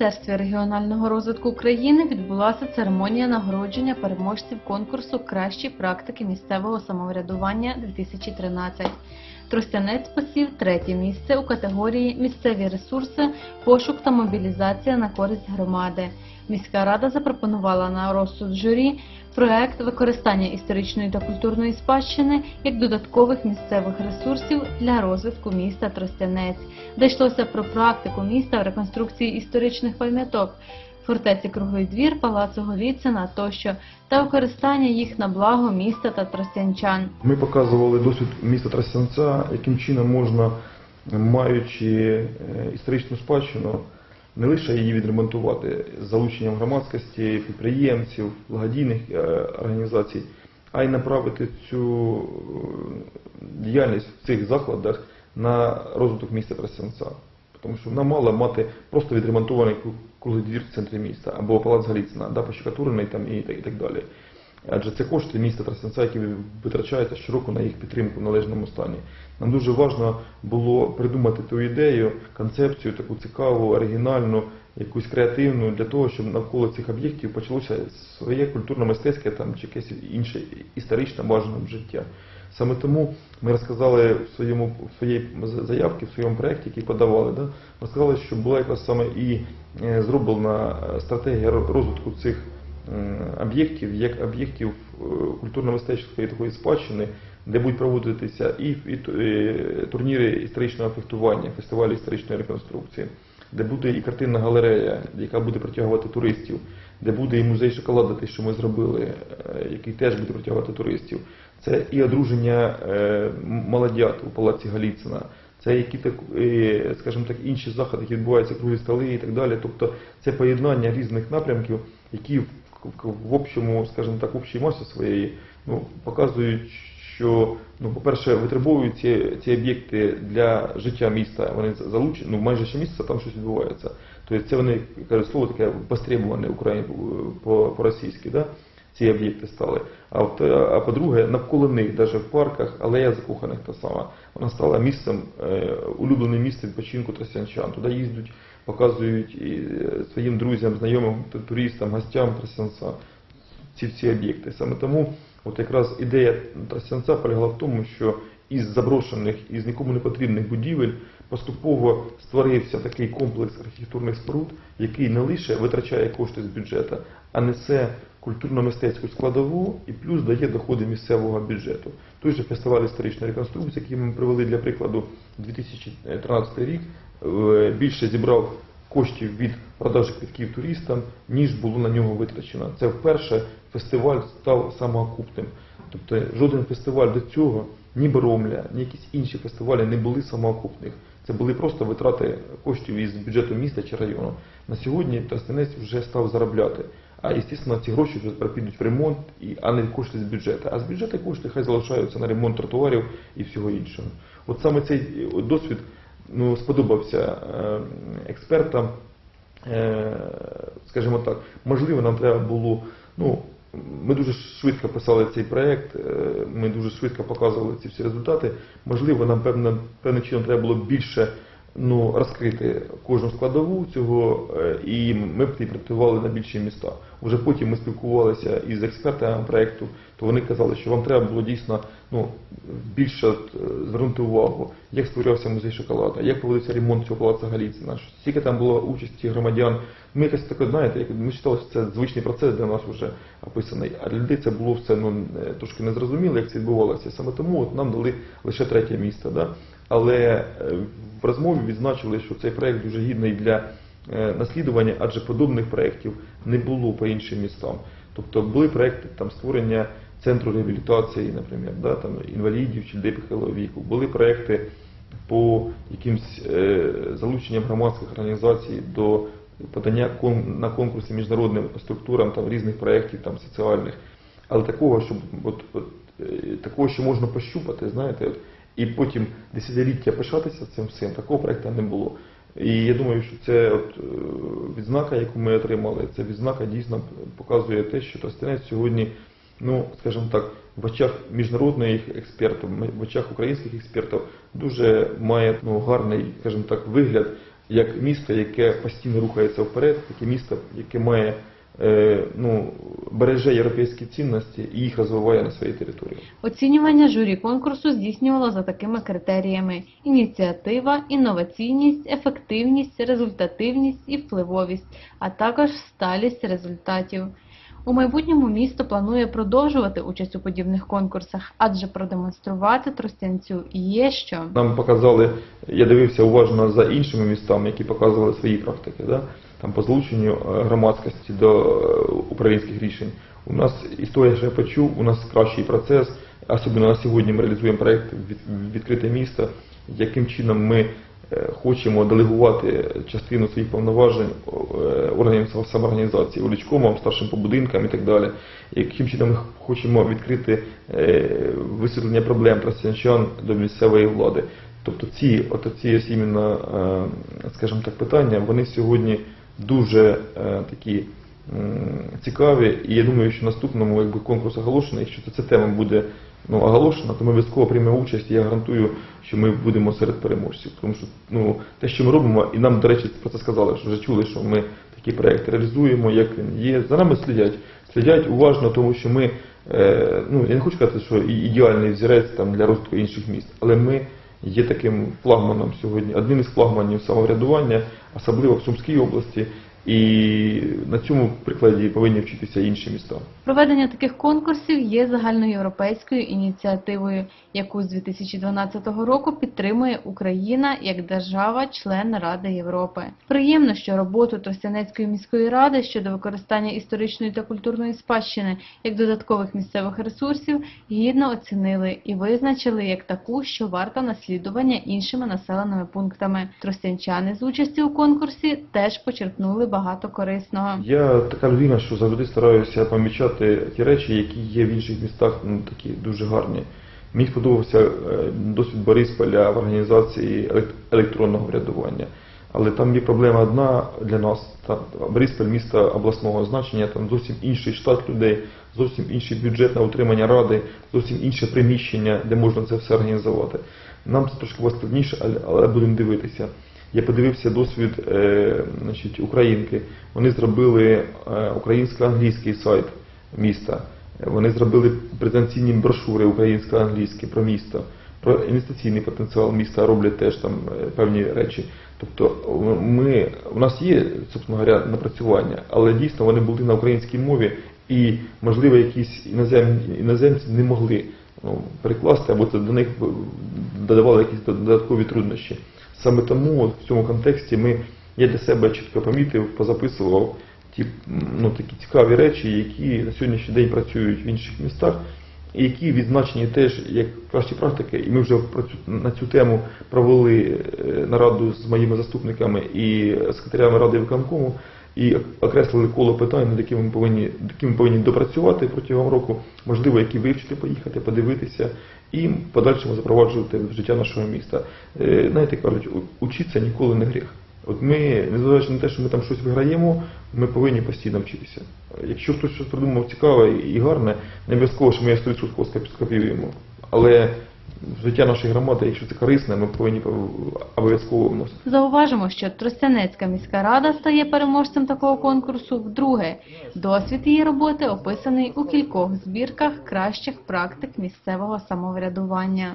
Міністерстві регіонального розвитку України відбулася церемонія нагородження переможців конкурсу Кращі практики місцевого самоврядування 2013. Тростянець посів третє місце у категорії Місцеві ресурси, пошук та мобілізація на користь громади. Міська рада запропонувала на розсуд журі проект використання історичної та культурної спадщини як додаткових місцевих ресурсів для розвитку міста Тростянець, де йшлося про практику міста в реконструкції історичних пам'яток, фортеці Круглий двір, палацу Голіцина тощо, та використання їх на благо міста та тростянчан. Ми показували досвід міста Тростянця, яким чином можна, маючи е, історичну спадщину, не лише її відремонтувати з залученням громадськості, підприємців, благодійних е, організацій, а й направити цю е, діяльність в цих закладах на розвиток міста Тростянця. Тому що нам мало мати просто відремонтований круглий двір в центрі міста або палац Галіцина, да, пощекатурений там і і так далі. Адже це кошти міста Тростянця, які витрачаються щороку на їх підтримку в належному стані. Нам дуже важливо було придумати ту ідею, концепцію, таку цікаву, оригінальну, якусь креативну, для того, щоб навколо цих об'єктів почалося своє культурно-мистецьке чи якесь інше історичне бажане життя. Саме тому ми розказали в своєму в своїй заявці, в своєму проєкті, який подавали, да, розказали, що була якраз саме і е, зроблена е, стратегія розвитку цих об'єктів як об'єктів е, культурно-мистецької такої спадщини, де будуть проводитися і, і ту- е, турніри історичного фехтування, фестивалі історичної реконструкції, де буде і картинна галерея, яка буде притягувати туристів, де буде і музей шоколаду, те, що ми зробили, е, який теж буде притягувати туристів. Це і одруження молодят у палаці Галіцина, це які так, скажімо так, інші заходи, які відбуваються круглі столи і так далі. Тобто це поєднання різних напрямків, які в, общому, скажімо так, в общій масі своєї ну, показують, що ну, по-перше, витребовують ці, ці об'єкти для життя міста. Вони залучені, ну майже ще місяця там щось відбувається. Тобто це вони кажуть слово таке постребуване Україні по- по-російськи. Да? ці об'єкти стали. А, е, а по-друге, навколо них, навіть в парках, алея закоханих та сама, вона стала місцем, е, улюбленим місцем відпочинку тростянчан. Туди їздять, показують е, своїм друзям, знайомим, туристам, гостям Тростянця ці всі об'єкти. Саме тому от якраз ідея Тростянця полягала в тому, що із заброшених, із нікому не потрібних будівель поступово створився такий комплекс архітектурних споруд, який не лише витрачає кошти з бюджету, а несе культурно-мистецьку складову і плюс дає доходи місцевого бюджету. Той же фестиваль історичної реконструкції, який ми привели для прикладу 2013 рік, е, більше зібрав коштів від продажі квитків туристам, ніж було на нього витрачено. Це вперше фестиваль став самоокупним. Тобто жоден фестиваль до цього, ні Боромля, ні якісь інші фестивалі не були самоокупних. Це були просто витрати коштів із бюджету міста чи району. На сьогодні Тростянець вже став заробляти. А, звісно, ці гроші вже підуть в ремонт, а не кошти з бюджету. А з бюджету кошти хай залишаються на ремонт тротуарів і всього іншого. От саме цей е, досвід ну, сподобався е, експертам. Е, скажімо так, можливо, нам треба було. Ну, ми дуже швидко писали цей проєкт, е, ми дуже швидко показували ці всі результати. Можливо, нам певним чином треба було більше ну, розкрити кожну складову цього, е, і ми б інтерпретували на більші міста. Уже потім ми спілкувалися із експертами проєкту, то вони казали, що вам треба було дійсно ну, більше е, звернути увагу, як створювався музей шоколада, як проводився ремонт цього палацу Галіцина, скільки там було участі громадян. Ми якось таке, знаєте, як ми вважали, що це звичний процес для нас вже описаний, а для людей це було все ну, е, трошки незрозуміло, як це відбувалося. Саме тому от нам дали лише третє місце. Да? Але е, в розмові відзначили, що цей проєкт дуже гідний для е, наслідування, адже подобних проєктів не було по іншим містам. Тобто були проєкти там створення центру реабілітації, наприклад, да, там, інвалідів чи людей похилого віку. Були проєкти по якимсь е, залученням громадських організацій до подання на конкурси міжнародним структурам там, різних проєктів там, соціальних. Але такого, щоб от, от, такого, що можна пощупати, знаєте, от, і потім десятиліття пишатися цим всім, такого проєкту не було. І я думаю, що це от, е, відзнака, яку ми отримали, це відзнака дійсно показує те, що Тростянець сьогодні, ну, скажімо так, в очах міжнародних експертів, в очах українських експертів дуже має ну, гарний, скажімо так, вигляд як місто, яке постійно рухається вперед, таке місто, яке має ну, береже європейські цінності і їх розвиває на своїй території. Оцінювання журі конкурсу здійснювало за такими критеріями: ініціатива, інноваційність, ефективність, результативність і впливовість, а також сталість результатів. У майбутньому місто планує продовжувати участь у подібних конкурсах, адже продемонструвати тростянцю є що. Нам показали, я дивився уважно за іншими містами, які показували свої практики, да? там по залученню е, громадськості до е, управлінських рішень. У нас історія, що я почув, у нас кращий процес, особливо на сьогодні ми реалізуємо проєкт відкрите місто, яким чином ми хочемо делегувати частину своїх повноважень е, органів самоорганізації, улічкомам, старшим по будинкам і так далі. Яким чином ми хочемо відкрити е, висвітлення проблем тростянчан до місцевої влади. Тобто ці, от ці іменно, е, скажімо так, питання, вони сьогодні дуже е, такі цікаві, і я думаю, що наступному якби, конкурс оголошений, якщо ця тема буде ну, оголошена, то ми обов'язково приймемо участь, і я гарантую, що ми будемо серед переможців. Тому що ну, те, що ми робимо, і нам, до речі, про це сказали, що вже чули, що ми такі проекти реалізуємо, як він є. За нами слідять. Слідять уважно, тому що ми, е, ну я не хочу сказати, що ідеальний взірець там для розвитку інших міст, але ми є таким флагманом сьогодні, одним із флагманів самоврядування, особливо в Сумській області. І на цьому прикладі повинні вчитися інші міста. Проведення таких конкурсів є загальноєвропейською ініціативою, яку з 2012 року підтримує Україна як держава-член Ради Європи. Приємно, що роботу Тростянецької міської ради щодо використання історичної та культурної спадщини як додаткових місцевих ресурсів гідно оцінили і визначили як таку, що варта наслідування іншими населеними пунктами. Тростянчани з участі у конкурсі теж почерпнули багато корисного. Я така людина, що завжди стараюся помічати ті речі, які є в інших містах, ну такі дуже гарні. Мені сподобався е, досвід Борисполя в організації елект- електронного врядування. Але там є проблема одна для нас. Там Бориспіль місто обласного значення, там зовсім інший штат людей, зовсім інший бюджет на утримання ради, зовсім інше приміщення, де можна це все організувати. Нам це трошки складніше, але будемо дивитися. Я подивився досвід е, значить, українки. Вони зробили е, українсько-англійський сайт міста. Вони зробили презентаційні брошури українсько-англійські про місто. Про інвестиційний потенціал міста роблять теж там е, певні речі. Тобто ми, у нас є, собственно говоря, напрацювання, але дійсно вони були на українській мові і, можливо, якісь іноземні, іноземці не могли ну, перекласти, або це до них додавали якісь додаткові труднощі. Саме тому от в цьому контексті ми, я для себе чітко помітив, позаписував ті ну, такі цікаві речі, які на сьогоднішній день працюють в інших містах, і які відзначені теж як кращі практики. І ми вже на цю тему провели е, нараду з моїми заступниками і секретарями ради виконкому. І окреслили коло питань, над якими ми повинні, якими ми повинні допрацювати протягом року, можливо, які вивчити, поїхати, подивитися і подальшому запроваджувати життя нашого міста. Е, Знаєте, кажуть, учитися ніколи не гріх. От ми, незважаючи на те, що ми там щось виграємо, ми повинні постійно вчитися. Якщо хтось щось придумав цікаве і гарне, не обов'язково, що ми його 100% скопіюємо. Але життя нашої громади, якщо це корисне, ми повинні обов'язково вносити. Зауважимо, що Тростянецька міська рада стає переможцем такого конкурсу вдруге. Досвід її роботи описаний у кількох збірках кращих практик місцевого самоврядування.